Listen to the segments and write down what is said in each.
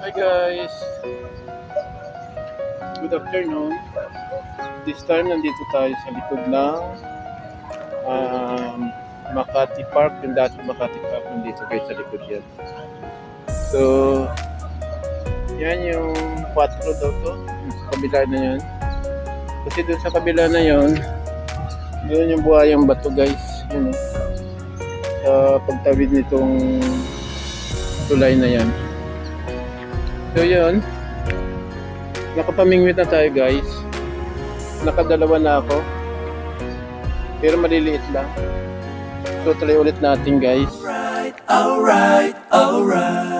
Hi guys! Good afternoon. This time nandito tayo sa likod ng um, Makati Park. Yung dati Makati Park nandito guys sa likod yan. So, yan yung 4 daw to. Sa kabila na yan. Kasi doon sa kabila na yon doon yung buhayang bato guys. Yun oh. Sa pagtawid nitong tulay na yan. So yun, nakapamingwit na tayo guys. Nakadalawa na ako. Pero maliliit lang. So try ulit natin guys. Alright, alright. Alam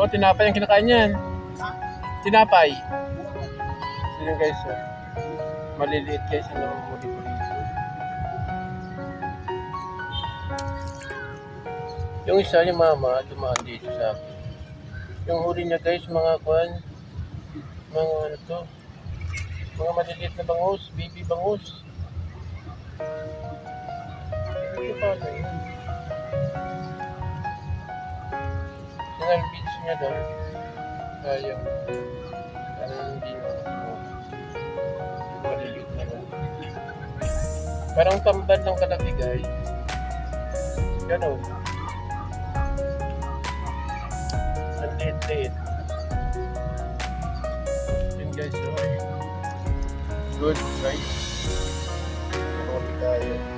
Oo, tinapay ang kinakain niyan. Tinapay. Sino guys? Oh. Maliliit guys ang nahuli ko. Yung isa yung mama, dumaan dito sa akin. Yung huli niya guys, mga kwan, mga ano to, mga maliliit na bangus, baby bangus. Ito pa Sinal beach niya daw. Sayang. Parang hindi mo. Maliliit na lang. Parang tambal ng kalaki guys. Ganon. Ang liit-liit. Yun guys, okay. Good, right? Marami tayo.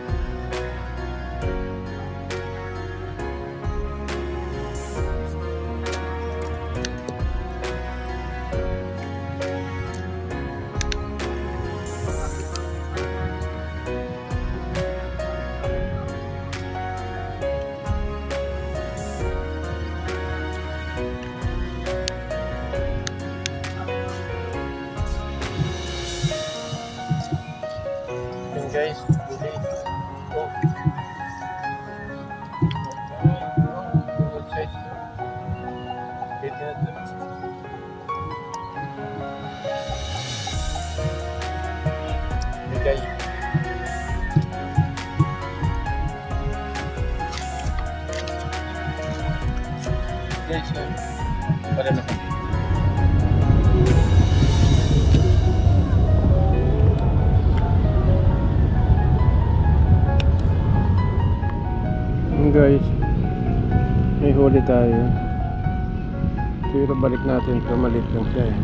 Guys, may huli tayo. Pero balik natin ito, maliit lang siya eh.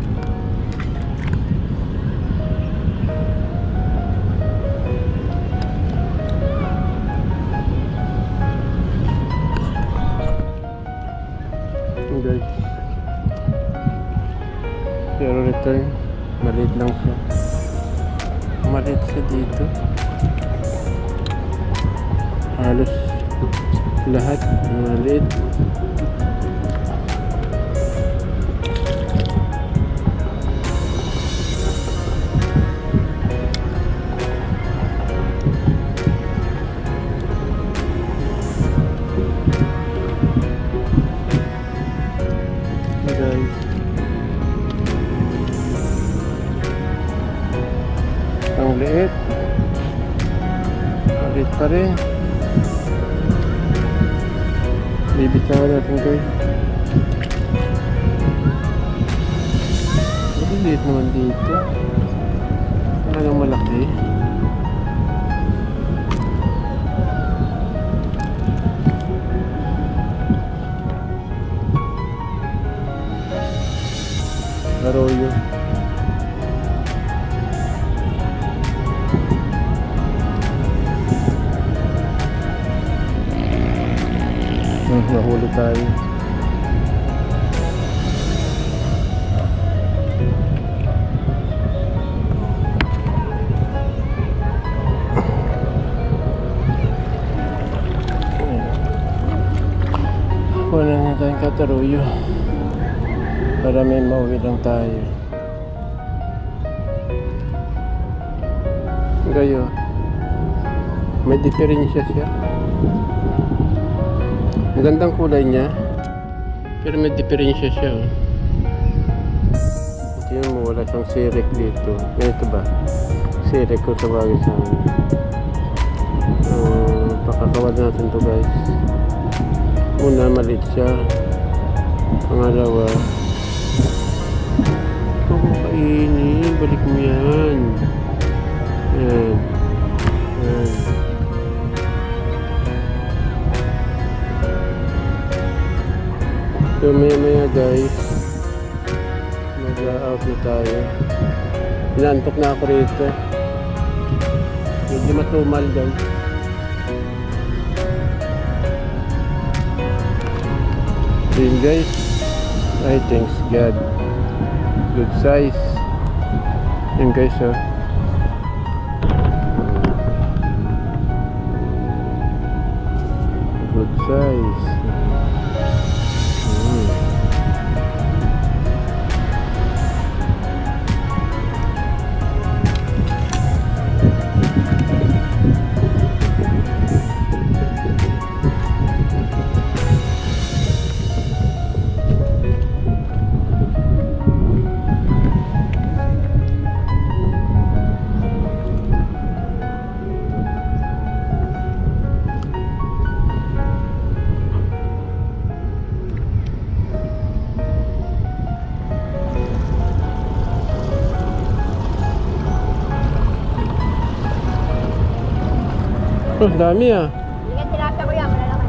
Guys. Pero return, maliit lang siya. Maliit siya dito. Halos lahat maliit Hey guys ang liit maliit pa rin Hmm, nahuli tayo. Wala na tayong kataruyo. Para may mauwi lang tayo. Kayo, may diferensya siya. Ang gandang kulay niya. Pero may diferensya siya. Oh. Tingnan mo, wala siyang sirik dito. Ganito ba? Sirik ko tawagin sa amin. So, pakakawad natin to guys. Una, maliit siya. Pangalawa, huwag mo kainin. Balik mo yan. Yan. Yan. So maya maya guys mag-out na tayo. Inaantok na ako rito. Medyo matumal guys So guys. I thanks God. Good size. Yun guys oh. Good size dami ah. Hindi tilapia ko yan, malalaman.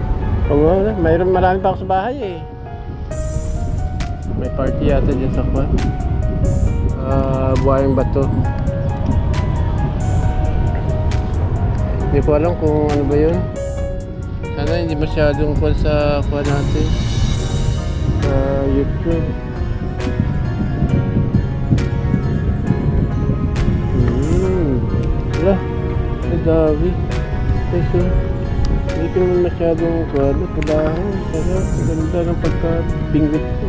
Oo mayroon marami pa ako sa bahay eh. May party yata dyan sa kwan. Ah, buhayang bato. Hindi ko alam kung ano ba yun. Sana hindi masyadong kwan sa kwan natin. Sa YouTube. Kasi hindi ko naman masyadong kwan. Kailangan. Sarap. Ganda ng pagka-bingwit ko.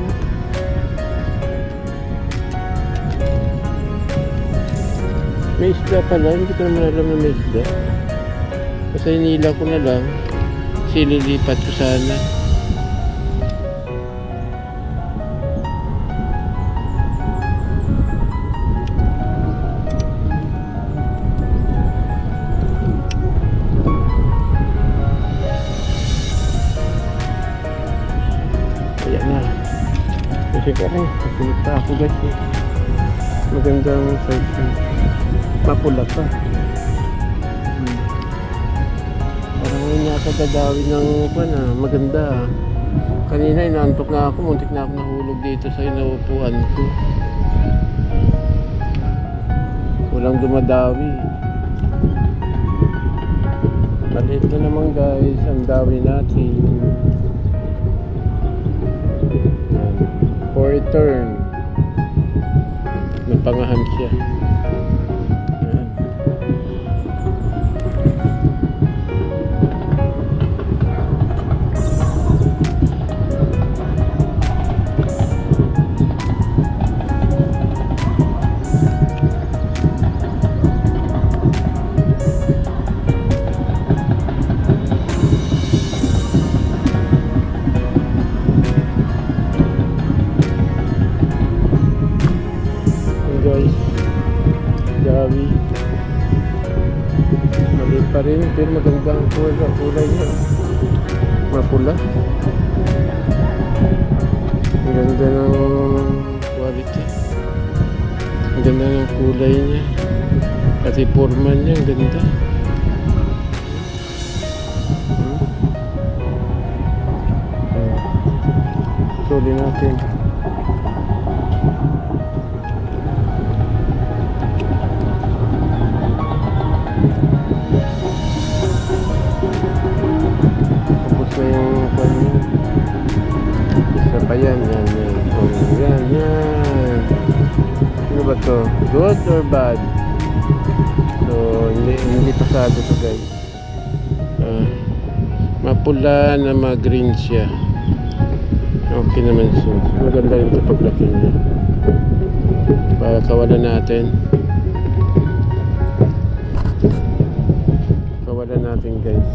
May isda pala, hindi ko naman alam na may isda. Kasi inila ko na lang. Sililipat ko sana. Ayan na. Kasi ka rin, kapunta ako guys. Magandang yun. Mapula pa. Hmm. Parang ngayon yata dadawin ng pan ah. Maganda ah. Kanina inaantok na ako. Muntik na ako nahulog dito sa inuupuan ko. Walang dumadawi. Maliit na naman guys. Ang dawi natin. For return. May pangahan siya. Pero maganda ang kulay, kulay niya. Mapula. Ang ganda ng quality. Ang ganda ng kulay niya. Pati forma niya, ang ganda. Hmm. Suli natin. Good or bad? So, hindi, hindi pasado to guys. Ah, mapula na mag-green siya. Okay naman siya. Maganda rin ito paglaki niya. Para kawalan natin. Kawalan natin guys.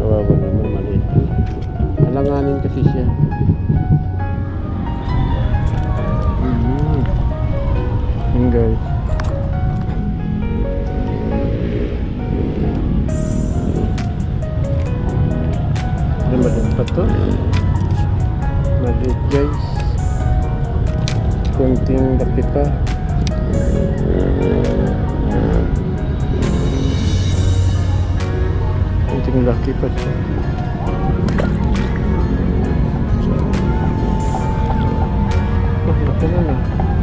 Kawawa naman maliit. Alanganin kasi siya. Yun guys. Ano maliit pa to? Maliit guys. Kunting laki pa. Kunting laki pa siya. Laki na na.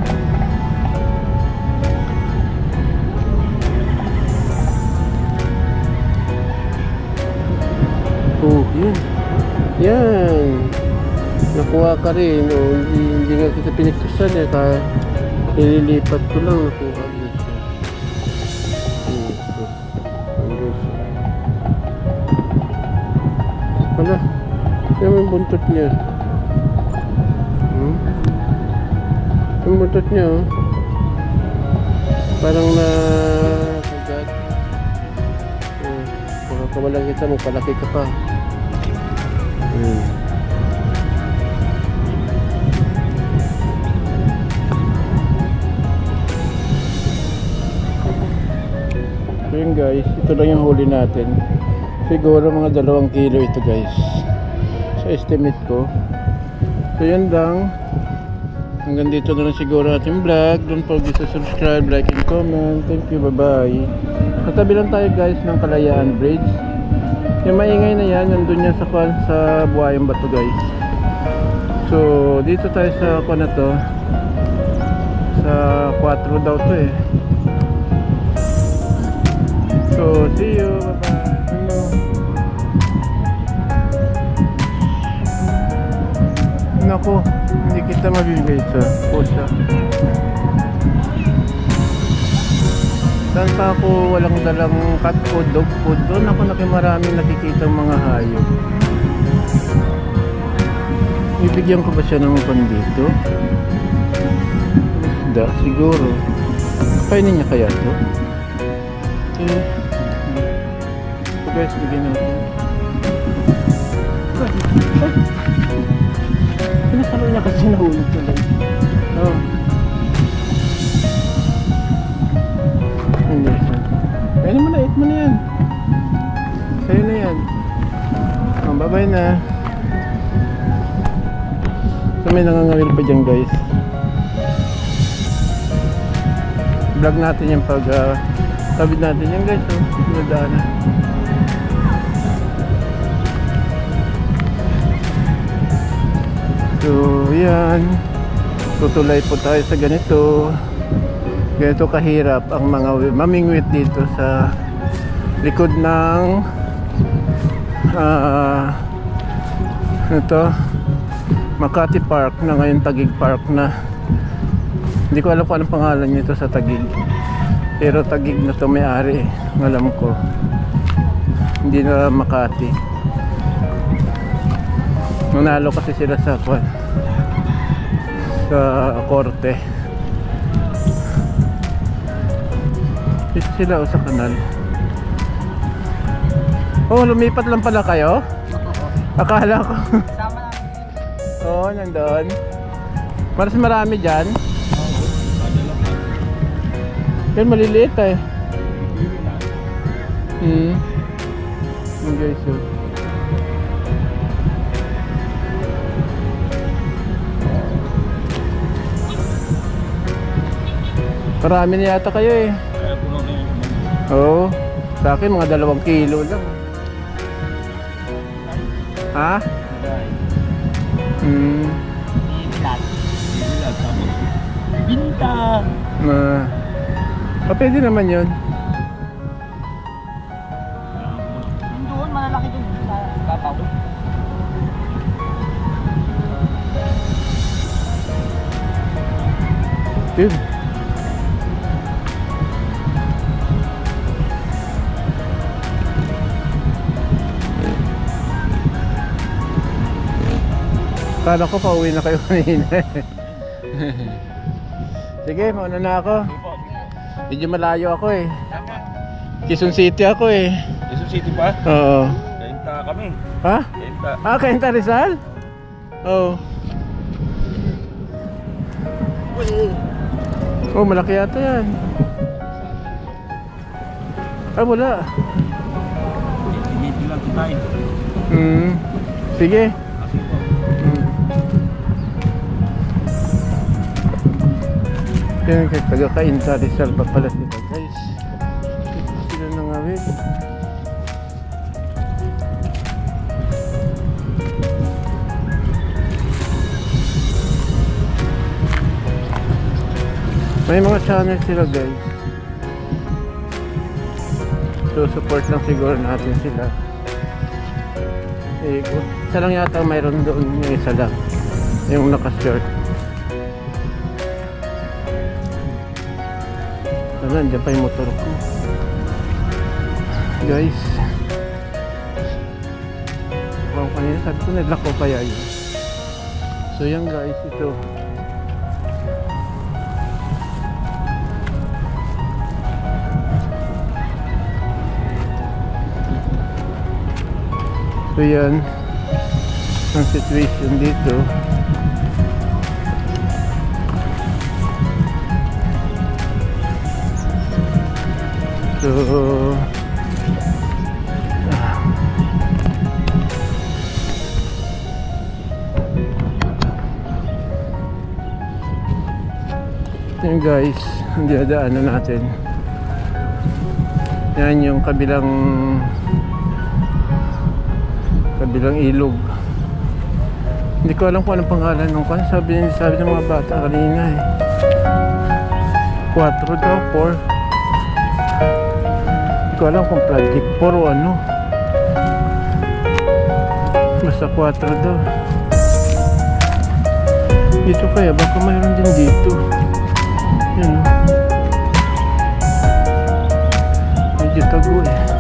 Oh, yun. Yan. Nakuha ka rin. O, hindi, hindi nga kita pinagkasan eh. Kaya ililipat ko lang. Nakuha din siya. Ito. Siya? Wala. Yan yung buntot niya. Hmm? Yung buntot niya oh. Parang na... Kagat. Hmm. Baka kawalan kita mo. Palaki ka pa. Yun guys, ito lang yung huli natin. Siguro mga dalawang kilo ito guys. Sa estimate ko. So yun lang. Hanggang dito na lang siguro ating vlog. Don't forget to subscribe, like, and comment. Thank you, bye-bye. Katabi lang tayo guys ng Kalayaan Bridge. Yung maingay na yan, nandun yan sa, sa Buhayang Bato guys. So, dito tayo sa kwan na to. Sa 4 daw to eh. See you. Bye-bye. Nako, hindi kita mabibigay sa pusa. Saan pa ako walang dalang cat food, dog food? Doon ako nakimarami nakikita mga hayop. Bibigyan ko ba siya ng pandito? Isda, siguro. Kainin niya kaya to? Okay. Guys, bigyan natin. Pinasalo niya kasi nahulog na lang. Oh. Hindi. Kaya mo na, eat mo na yan. Sa'yo na yan. Oh, bye-bye na. So may nangangawil pa dyan guys. Vlog natin yung pag uh, tabid natin yan guys. Oh, nadaanan. So, yan. Tutulay po tayo sa ganito. Ganito kahirap ang mga mamingwit dito sa likod ng ah ito Makati Park na ngayon Tagig Park na. Hindi ko alam kung anong pangalan nito sa Tagig. Pero Tagig na to may ari ang alam ko. Hindi na Makati nanalo kasi sila sa kwan. Sa korte. Dito sila o sa kanal. Oh lumipat lang pala kayo? Akala ko. Oo nandun. Mas marami dyan. Yan maliliit eh. Hmm. Yun guys oh. Marami na yata kayo eh. Oo. Sa akin mga dalawang kilo lang. Ha? Hmm. Binta! Na. Ah, pwede naman yun. Doon, malalaki sa babaw. Yun. Kala ko pauwi na kayo kanina. Sige, mauna na ako. Medyo malayo ako eh. Quezon City ako eh. Quezon City pa? Oo. Kainta kami. Ha? Kainta. Ah, Kainta Rizal? Oo. Oh, malaki yata yan. Ah, wala. Hindi lang eh. Hmm. Sige. Yan kay taga Kainta Rizal pa pala sila guys. Dito sila nangawit. May mga channel sila guys. So support lang siguro natin sila. Eh, isa lang yata mayroon doon yung isa lang. Yung naka-shirt. Ano, andyan pa yung motor ko. Guys. Parang kanina sabi ko naglock ko kaya yun. So yan guys, ito. So yan ang situation dito. So Yan guys, ang dinadaanan natin. Yan yung kabilang kabilang ilog. Hindi ko alam kung anong pangalan nung kan. Sabi, sabi ng mga bata kanina eh. 4 daw, 4. Hindi ko alam kung project 4 o ano. Basta 4 daw. Dito kaya, baka mayroon din dito. Yan o. Medyo tago eh.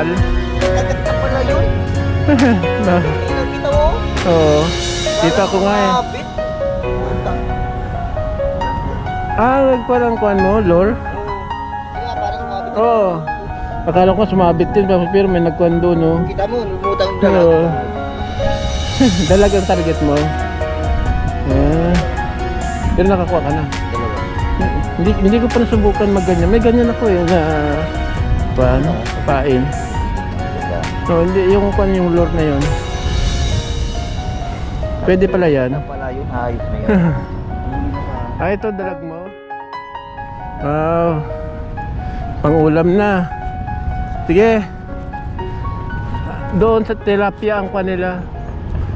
Imbornal. Gaganda pala yun. Na, Nakita mo? oo. Kita ko nga eh. Puta. Ah, nagkwan ang kwan mo, lore? Kaya parang mabit. Oo. Akala ko sumabit din pero may nagkwan doon, no? Kita mo, lumutang Oo. dalag. Dalagang target mo. Ah. Pero nakakuha ka na. Dalawa. Hindi hindi ko pa nasubukan magganyan. May ganyan ako eh na paano? Pain. No, hindi yung kwan yung lure na yon. Pwede pala yan. Ano pala yun? Ayos na yan. Ah, ito dalag mo. Wow. Pang-ulam na. Sige. Doon sa tilapia ang kwan nila.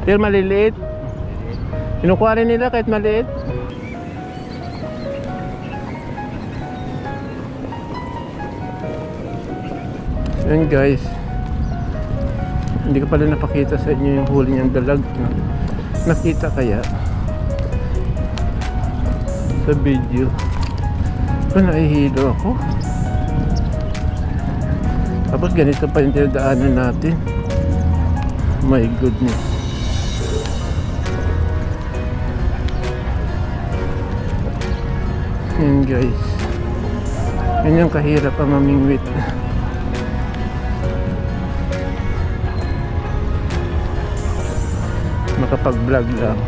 Pero maliliit. Kinukuha rin nila kahit maliit. Yan guys. Hindi ko pala napakita sa inyo yung huli niyang dalag. no? Nakita kaya sa video. Pa nahihilo ako. Tapos ganito pa yung tinadaanan natin. My goodness. Yan guys. Yan yung kahirap ang. Makapag-vlog lang.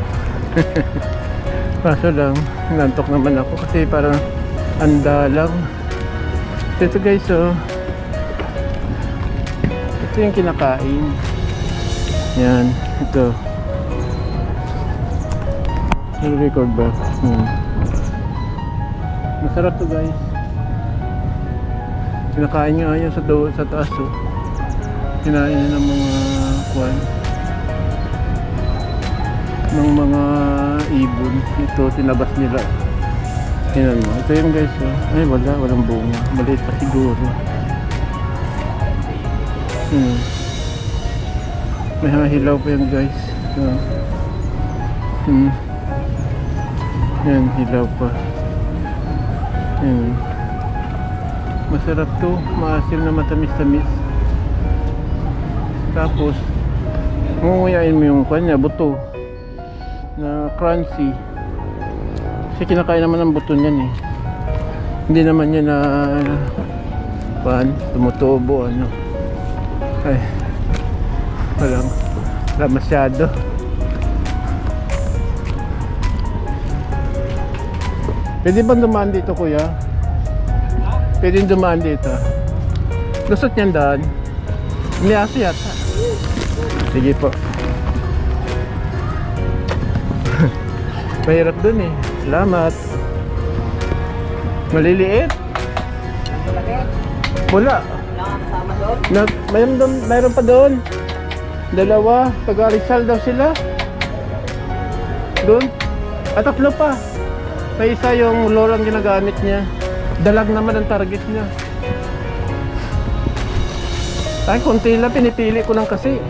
Kaso lang, nantok naman ako kasi parang anda lang. Ito guys, oh. Ito yung kinakain. Yan, ito. Nag-record ba? Hmm. Masarap to guys. Kinakain nga yan sa, sa taas oh. Kinain ng mga kwan ng mga ibon. Ito, tinabas nila. Tingnan mo. Ito yung guys. Oh. Ay, wala. Walang bunga. Maliit pa siguro. Hmm. May mga hilaw pa yan guys. Oh. Hmm. Yan, hilaw pa. Yan. Masarap to. Maasim na matamis-tamis. Tapos, ngunguyain mo yung kanya, buto. Na crunchy. Kasi kinakain naman ng buto niyan eh. Hindi naman yan na pan, tumutubo ano. Ay, walang, wala masyado. Pwede ba dumaan dito kuya? Pwede dumaan dito. Lusot niyan daan. Niyaso yata. Sige po. Mahirap dun eh. Salamat. Maliliit? Wala. Na, mayroon, doon, mayroon pa doon. Dalawa. Taga Rizal daw sila. Doon. At tatlo pa. May isa yung lorang ginagamit niya. Dalag naman ang target niya. Ay, konti lang pinipili ko lang kasi.